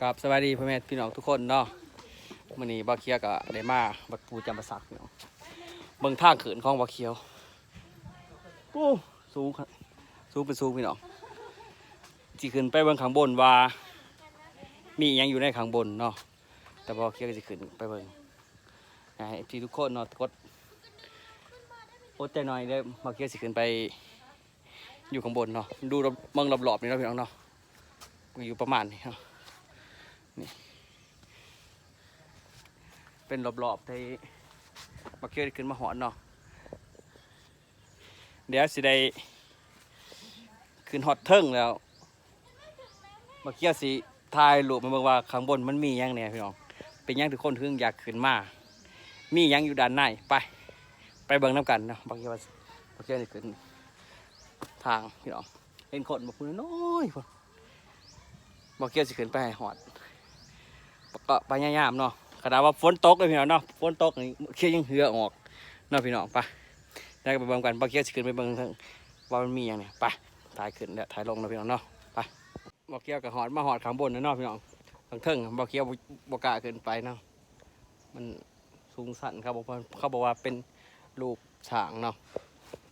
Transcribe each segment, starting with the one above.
ครับสวัสดีพ่อแม่พี่น้องทุกคนเนาะมื้อนี้บ่เคียวก็ได้มาวัดปูจำปาสักพี่น้องเบิ่งทางขึ้นของบ่เคียวโอ้สูงครับสูงเป็นสูงพี่น้องสิขึ้นไปเบิ่งข้างบนว่า มียังอยู่ในข้างบนเนาะแต่บ่เคียวก็สิขึ้นไปเบิ่งให้พี่ทุกคนเนาะกดอดใจหน่อยเด้อบ่เคียวสิขึ้นไป อยู่ข้างบนเนาะดูรอบเมืองรอบๆนี่เนาะพี่น้องเนาะอยู่ประมาณนี้เนาะ เป็นรอบๆที่มาเกี่ยวขึ้นมาหอนเนาะเดี๋ยวสิได้ขึ้นฮอตเทิงแล้วมาเกี่ยวสิทายรูปมมาบิ่งว่าข้างบนมันมียังเนี่ยพี่น้องเป็นยังทุกคนถึงอยากขึ้นมา มียังอยู่ด้านในไปไปเบิ่งน้ำกันเนาะมาเกียวว่ามาเกี่ยวสิขึ้นทางพี่น้องเห็นคนมาพูดน้อยพุ่นมาเกี่ยวสิขึ้นไปหอด ก็พยายามเนาะขนาดว่าฝนตกเลยพี่น้องเนาะฝนตกนี่เคี้ยวยังเหือออกเนาะพี่น้องไปได้วไปเบิ่งกันบ่เคี้ยวสิขึ้นไปเบิ่งเทิงว่ามันมีอย่างเนี่ยไปถ่ายขึ้นและถ่ายลงเนาะพี่น้องเนาะไปบ่เคี้ยวกับหอดมาหอดข้างบนนะเนาะพี่น้องข้างเทิงบ่เคี้ยวบ่กล้าขึ้นไปเนาะมันสูงสั่นครับบอกเขาบอกว่าเป็นลูกช้างเนาะ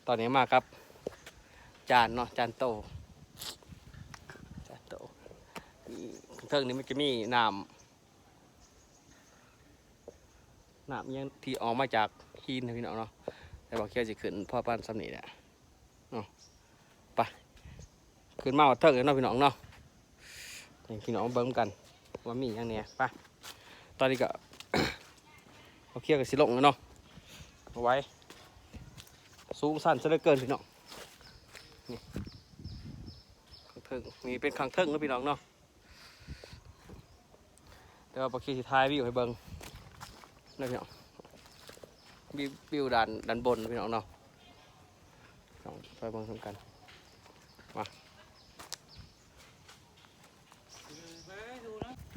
ตอนนี้มาครับ จานเนาะจานโตจานโตมีข้างเทิงนี่มันจะมีน้ำ หน้ำยังที่ออกมาจากหินนะพี่น้องเนาะแต่บอกเคียวจะขึ้นพ่อป้านสำนีแหละเนาะไปขึ้นมาเทิงเลยเนาะพี่น้องเนาะให้พี่น้องเบิ่งกันว่ามีอย่างเนี้ยไปตอนนี้ก็บอกเคียวกับสิลงแล้วเนาะเอาไว้สูงสั้นซะเหลือเกินพี่น้องนี่ข้างเทิงนี่เป็นข้างเทิงนะพี่น้องเนาะเดี๋ยวบอกเคียวสิทายวิวให้เบิ่ง นี่พี่น้องวิวิวด้านด้านบนพี่น้องเนาะลองไปเบิ่งทำกันมา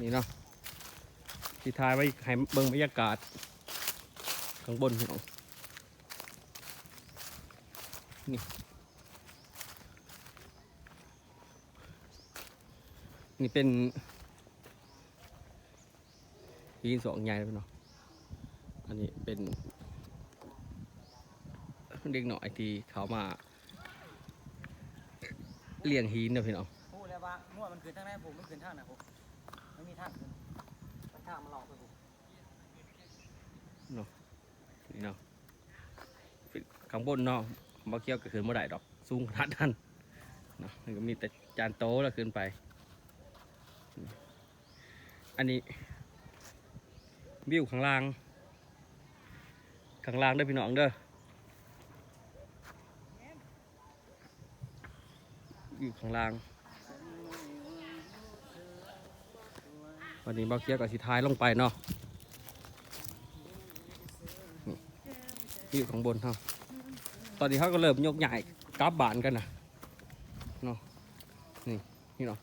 นี่เนาะที่ทายไว้ให้เบิ่งบรรยากาศข้างบนพี่น้องนี่นี่เป็นหินสองใหญ่เลยพี่น้อง นนี้เป็นเด็กหน่อยที่เขามาเลี้ยงหินนะพี่น้องพูดแล้วว่ามั่วมันขึ้นทางไหนผมมันขึ้นทางไหนผมไม่มีทางขึ้นมันทางมันหลอกไปผมนี่เนาะข้างบนเนาะบ่เกี่ยวกับขึ้นบ่ได้ดอก สูงขนาดนั้นเนาะมันก็มีแต่จานโต๊ะแล้วขึ้นไป อันนี้วิวข้างล่าง ข้างล่างเด้อพี่น้องเด้อวิวข้างล่าง วันนี้บ่เกียวกับสีท้ายลงไปเนาะที่อยู่ข้างบนเขาตอนนี้เขาก็เริ่มยกใหญ่กลับบานกันนะเนาะนี่นี่เนาะ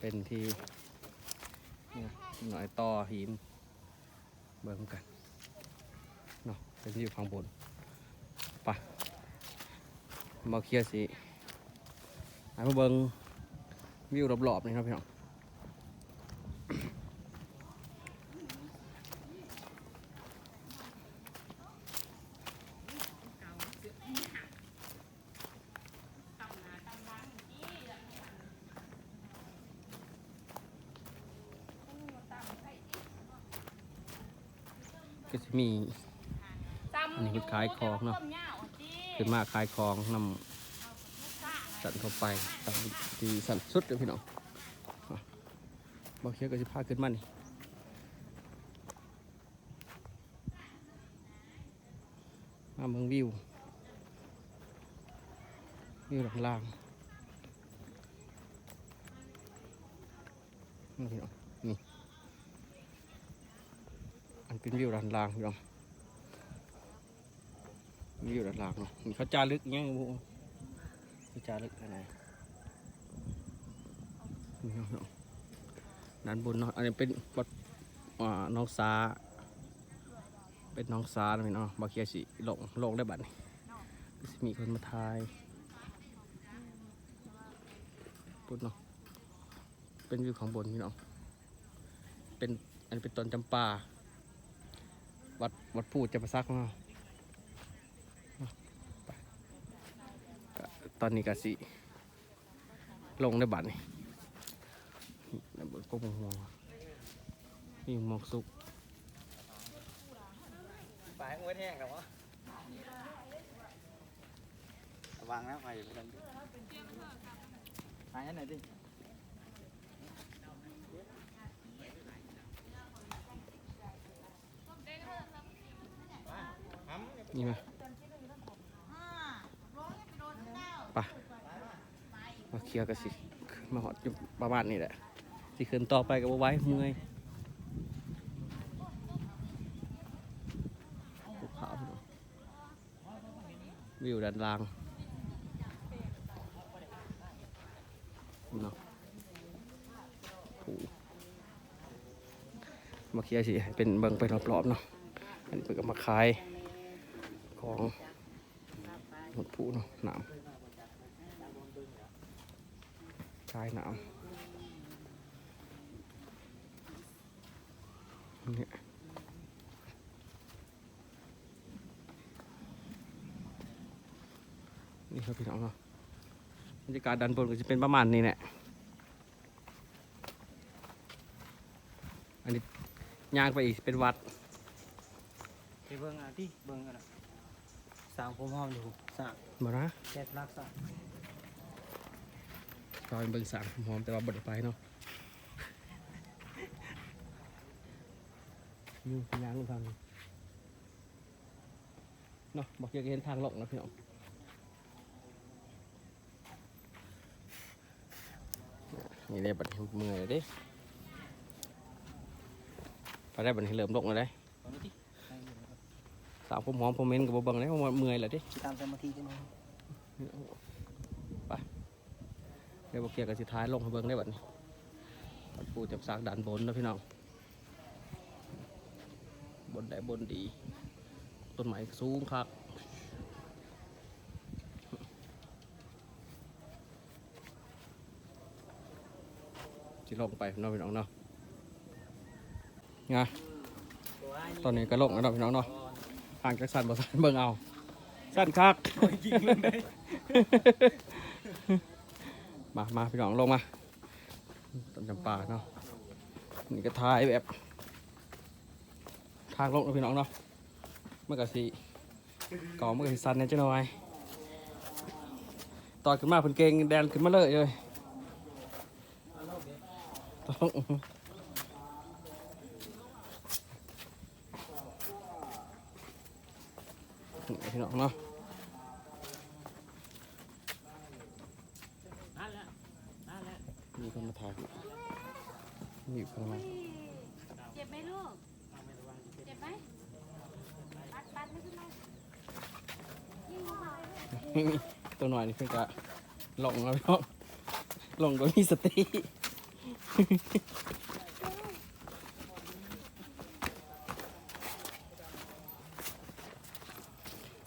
เป็นที่หน่อยต่อหินเบิ่งกัน เนาะเป็นที่อยู่ข้างบนไปมาเคลียร์สิให้มาเบิงวิวรอบๆนี่ครับพี่น้องก็จะมี อันนี้คือขายของเนาะขึ้นมาขายของนำสั่นเข้าไปสันที่สั่นสุดเลยพี่น้องอะบอกเคียก็จะพาขึ้นมานี่มาเมืองวิววิวล่างๆนี่พี่น้องนี่ อันเป็นวิวด้านล่างพี่น้อง วิวด้านล่างเนาะมีเขาจารึกยังบุเขาจารึกอะไรนี่เนาะด้านบนเนาะอันนี้เป็นวัดอ่าน้องสาเป็นน้องสาเนาะพี่น้องบาเคียสิลงลงได้บัดนี้มีคนมาทายปุ่นเนาะเป็นวิวของบนพี่น้องเป็นอันนเป็นต้นจำปา วัดวัดพูดจะประซักเนาะไปก็ ตอนนี้ก็สิลงได้บัตรนี่นี่เบิกก็มองมองนี่หมอกสุกปลายมันแห้งกับวะวางแล้วไฟไปดังปลายอันไหนดินี่มาไปมา เคียร์กันสิมาหอดอยู่ประมาณนี้แหละสิขึ้นต่อไปกับไว้เมื่อยภูเขาวิวด้านล่างเนาะมาเคียร์สิเป็นเบิ่งไปรอบๆเนาะอันนี้เพิ่นก็มาขายของหมดผู้เนาะหนามชายหนามเนี่ยนี่ครับพี่น้องเนาะบรรยากาศด้านบนก็จะเป็นประมาณนี้แหละอันนี้ย่างไปอีกเป็นวัดไปเบิ่งอะที่เบิ่งอะนะสร้างผมหอมอยู่สร้างมานะแก๊สรักสร้าง ตอนเบิ่งสางหอมแต่ว่าบดไปเนาะนี่ยางลงทางเนาะบอกอยากเห็นทางหลงนะพี่น้องนี่ได้บัดนี้เมื่อยเลยด้ไปได้บัดนี้เริ่มลงแล้วเด้สาวผมหอมผมเม้นกับบ่เบังเลยเพราะว่าเมื่อยล้วเด้ตามสมาธิจังเลย เดี๋ยวบอกเกียร์กับสิท้ายลงให้เบิ่งได้บัดนี้บัดปูจับสากด่านบนนะพี่น้อง บนได้บนดี ต้นไม้สูงครับสิลงไปพี่น้องพี่น้องเนาะไงตอนนี้ก็ลงแล้วเนาะพี่น้องเนาะห่างจากสันบ่สันเบิ่งเอาสั้นคักยิงเรื่องได้ มามาพี่น้องลงมาต้นจำปาเนาะนี่ก็ท้ายแบบ ทางลงนะพี่น้องเนาะเมื่อกะสิก่อเมื่อกะสิสันเนี่ยจะหน่อยต่อขึ้นมาเพิ่นเก่งแดนขึ้นมาเลยเลยต้องพี่น้องเนาะ นั่นแหละนั่นแหละ มีคนมาถ่ายมีคนมาเจ็บไหมลูก เจ็บไหมปัดปัดไม่ขึ้นมายิ่งลงมาตัวหน่อยนี่เพิ่งจะลงแล้วพี่น้องลงโดยมีสติ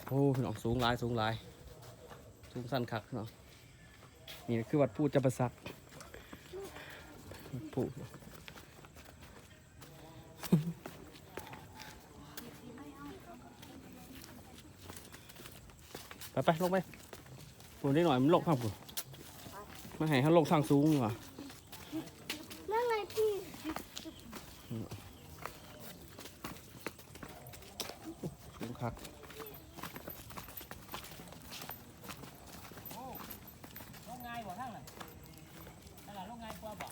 โอ้พี่น้องสูงหลายสูงหลายสูงสั้นคักพี่น้องนี่คือวัดพูดจะประสัก วัดพูดไปไปลงไปปูนได้หน่อยมันลงข้างปูมาให้เขาลงทางสูงดีกว่านั่นไงพี่สูงคัก ลงง่ายบ่ทั้งนั้นนั่นแหละลงง่ายกว่าบ่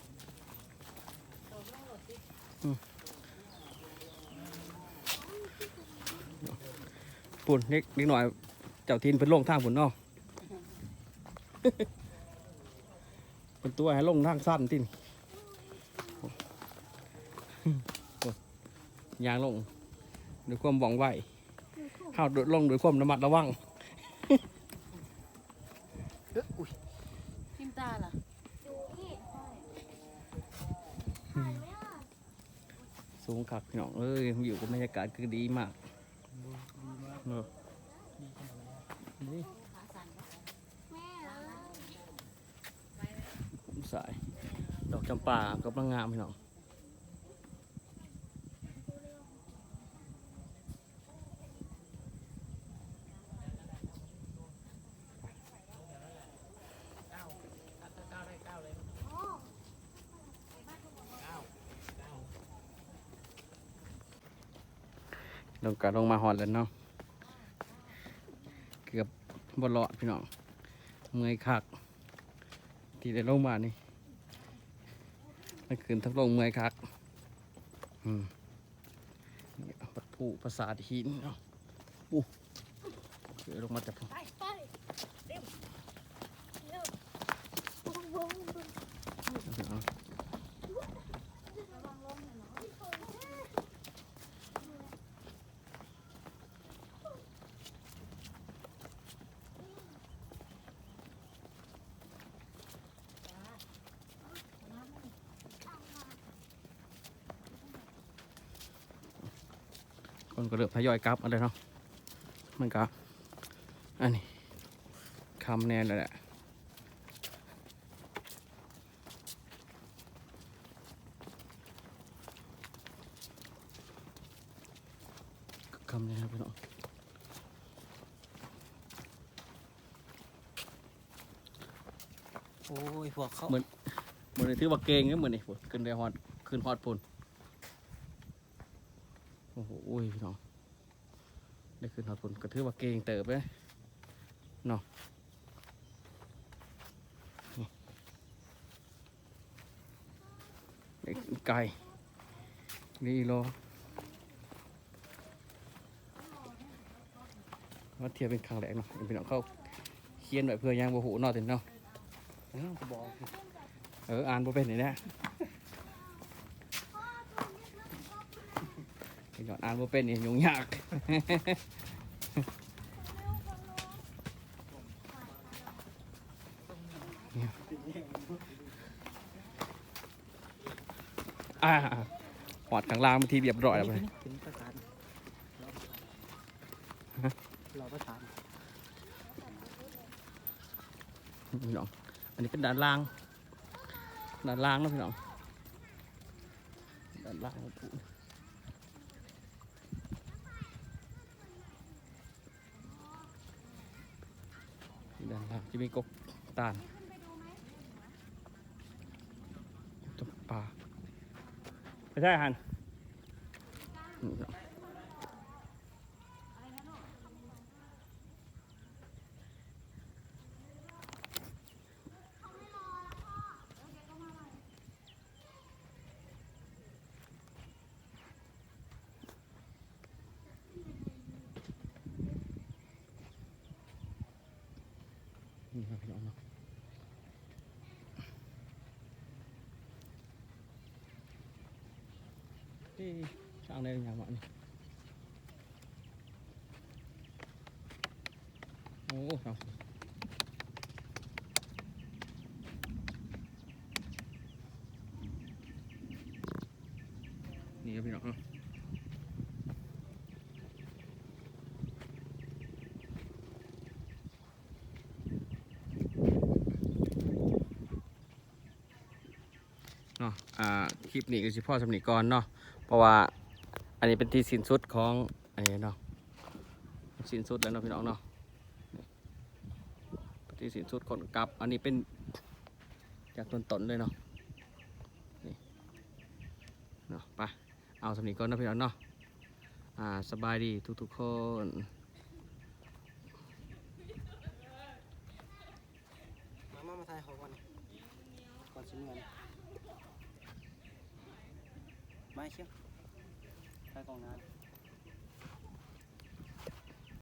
ปูนนิดนิดหน่อย เจ้าทินเป็นลงทางปูนเนาะเป็นตัวให้ลงทางสั้นทินโอ้ยางลงด้วยความหวังไหวห้าวโดดลงด้วยความระมัดระวังทิมตาล่ะสูงคักพี่น้องเอ้ยอยู่กับบรรยากาศคือดีมาก เออสาย ดอกจำปาครับกำลังงามพี่น้องลงกรลงมาหอนแล้วเนาะ บบนรอดพี่น้องเมื่อยคักที่ได้ลงมานี่มันคืนทับลงเมื่อยคักอืมนี่วัตถุประสาทหินเนาะอู้เดี๋ยลงมาจากไปไปเร็วเร็วบุ้งบุ้งบุ้ง พี่น้อง ระวังล้มหน่อยเนาะ คนก็เริ่มทยอยกลับมาเลยเนาะมันก็อันนี้คำแน่เลยแหละคำแน่ครับพี่น้องโอ้ยพวกเขาเหมือนถือว่าเก่งก็เหมือนนี่พุ่นขึ้นได้ฮอดขึ้นฮอดปุ่น โอ้โหอุ้ยพี่น้องได้ขึ้นฮอดปุ่นก็ถือว่าเก่งเติบเลยเนาะนี่ได้ไก่ลีโลว่าเทียบเป็นครั้งแรกเนาะพี่น้องเขาเขียนไว้เพื่อยังบ่หูเนาะติเนาะเอ้าก็บอกเอออ่านบ่เป็นนี่แหละ ไอ้ยอดอ่านบ่าเป็นนี่ยุ่งยาก อ่าหอดข้างล่างบางทีเรียบร้อยแล้วไปเป็นประสานราประสานพี่น้อง อันนี้เป็นด้านล่าง ด้านล่างนะพี่น้อง ด้านล่างของปูด้านล่าง จะมีกกตาลตกปลาไม่ใช่หันนี่พี่น้องนี่ครับพี่น้องเนาะ เอ้ยช่างได้หรือยังวะนี่โอ้ครับนี่ครับพี่น้องเนาะเนาะ อ่า คลิปนี้ก็สิพ่อสำนีก่อนเนาะ เพราะว่าอันนี้เป็นที่สิ้นสุดของอันนี้เนาะสิ้นสุดแล้วเนาะพี่น้องเนาะนี่เป็นที่สิ้นสุดคนกลับ อันนี้เป็นจากต้นตนเลยเนาะนี่เนาะไปเอาสำนีก่อนนะพี่น้องเนาะอ่าสบายดีทุกๆคนมามามาถ่ายเขาก่อนก่อนสิเงิน มาเชีย